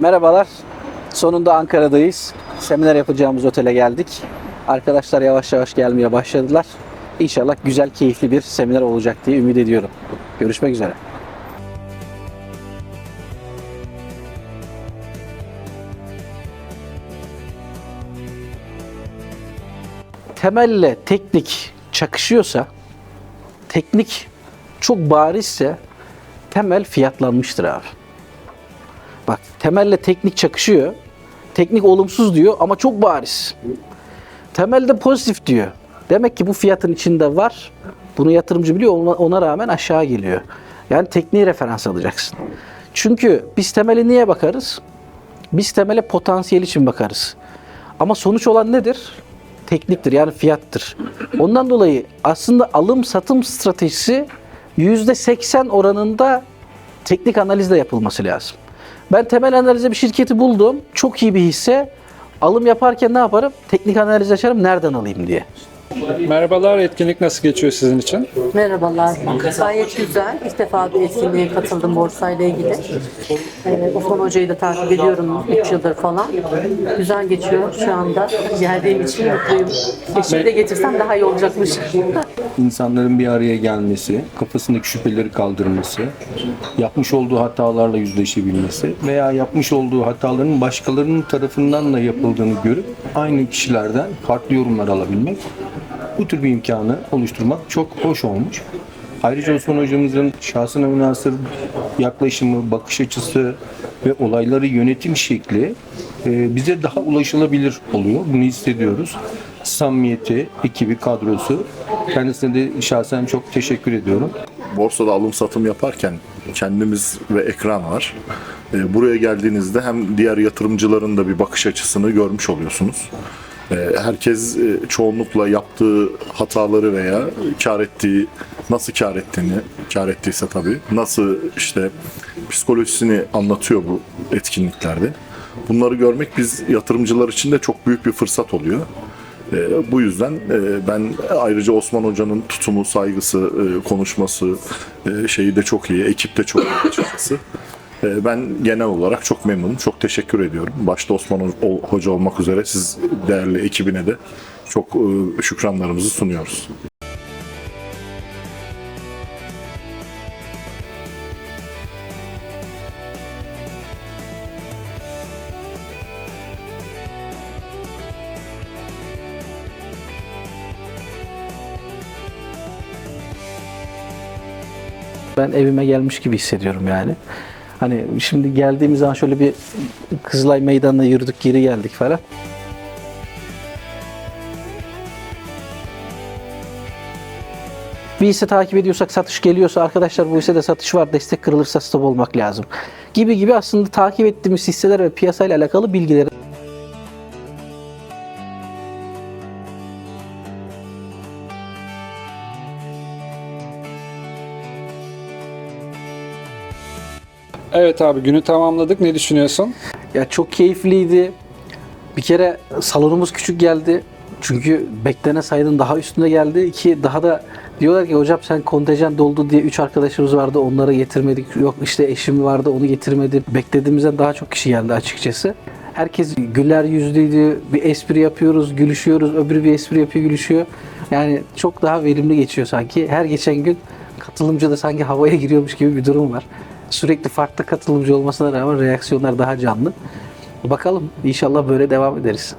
Merhabalar. Sonunda Ankara'dayız. Seminer yapacağımız otele geldik. Arkadaşlar yavaş yavaş gelmeye başladılar. İnşallah güzel, keyifli bir seminer olacak diye ümit ediyorum. Görüşmek üzere. Temelle teknik çakışıyorsa, teknik çok barizse temel fiyatlanmıştır abi. Bak temelle teknik çakışıyor. Teknik olumsuz diyor ama çok bariz. Temelde pozitif diyor. Demek ki bu fiyatın içinde var. Bunu yatırımcı biliyor ona, ona rağmen aşağı geliyor. Yani tekniği referans alacaksın. Çünkü biz temeli niye bakarız? Biz temele potansiyel için bakarız. Ama sonuç olan nedir? Tekniktir yani fiyattır. Ondan dolayı aslında alım satım stratejisi %80 oranında teknik analizle yapılması lazım. Ben temel analize bir şirketi buldum. Çok iyi bir hisse. Alım yaparken ne yaparım? Teknik analiz açarım. Nereden alayım diye. Merhabalar, etkinlik nasıl geçiyor sizin için? Merhabalar. Gayet güzel. İlk defa bir etkinliğe katıldım borsayla ilgili. Ee, Osman Hoca'yı da takip ediyorum 3 yıldır falan. Güzel geçiyor şu anda. Geldiğim için mutluyum. Keşke de getirsem daha iyi olacakmış. insanların bir araya gelmesi, kafasındaki şüpheleri kaldırması, yapmış olduğu hatalarla yüzleşebilmesi veya yapmış olduğu hataların başkalarının tarafından da yapıldığını görüp aynı kişilerden farklı yorumlar alabilmek, bu tür bir imkanı oluşturmak çok hoş olmuş. Ayrıca Osman hocamızın şahsına münasır yaklaşımı, bakış açısı ve olayları yönetim şekli e, bize daha ulaşılabilir oluyor. Bunu hissediyoruz. Samimiyeti, ekibi, kadrosu. Kendisine de şahsen çok teşekkür ediyorum. borsada alım satım yaparken kendimiz ve ekran var. E, Buraya geldiğinizde hem diğer yatırımcıların da bir bakış açısını görmüş oluyorsunuz. E, Herkes e, çoğunlukla yaptığı hataları veya kar ettiği, nasıl kar ettiğini, kar ettiyse tabii, nasıl işte psikolojisini anlatıyor bu etkinliklerde. Bunları görmek biz yatırımcılar için de çok büyük bir fırsat oluyor. E, bu yüzden e, ben ayrıca Osman Hoca'nın tutumu, saygısı, e, konuşması şeyi de çok iyi, ekip de çok iyi açıkçası. E, ben genel olarak çok memnunum, çok teşekkür ediyorum. Başta Osman Ho- Hoca olmak üzere siz değerli ekibine de çok e, şükranlarımızı sunuyoruz. Ben evime gelmiş gibi hissediyorum yani. Hani şimdi geldiğimiz zaman şöyle bir Kızılay Meydanı'na yürüdük, geri geldik falan. Bir hisse takip ediyorsak satış geliyorsa arkadaşlar bu hissede satış var destek kırılırsa stop olmak lazım. Gibi gibi aslında takip ettiğimiz hisseler ve piyasayla alakalı bilgileri Evet abi, günü tamamladık. Ne düşünüyorsun? Ya çok keyifliydi. Bir kere salonumuz küçük geldi. Çünkü beklenen sayının daha üstünde geldi. İki daha da diyorlar ki hocam sen kontenjan doldu diye üç arkadaşımız vardı onları getirmedik. Yok işte eşim vardı onu getirmedim. Beklediğimizden daha çok kişi geldi açıkçası. Herkes güler yüzlüydü. Bir espri yapıyoruz, gülüşüyoruz. Öbürü bir espri yapıyor, gülüşüyor. Yani çok daha verimli geçiyor sanki. Her geçen gün katılımcı da sanki havaya giriyormuş gibi bir durum var. Sürekli farklı katılımcı olmasına rağmen reaksiyonlar daha canlı. Bakalım inşallah böyle devam ederiz.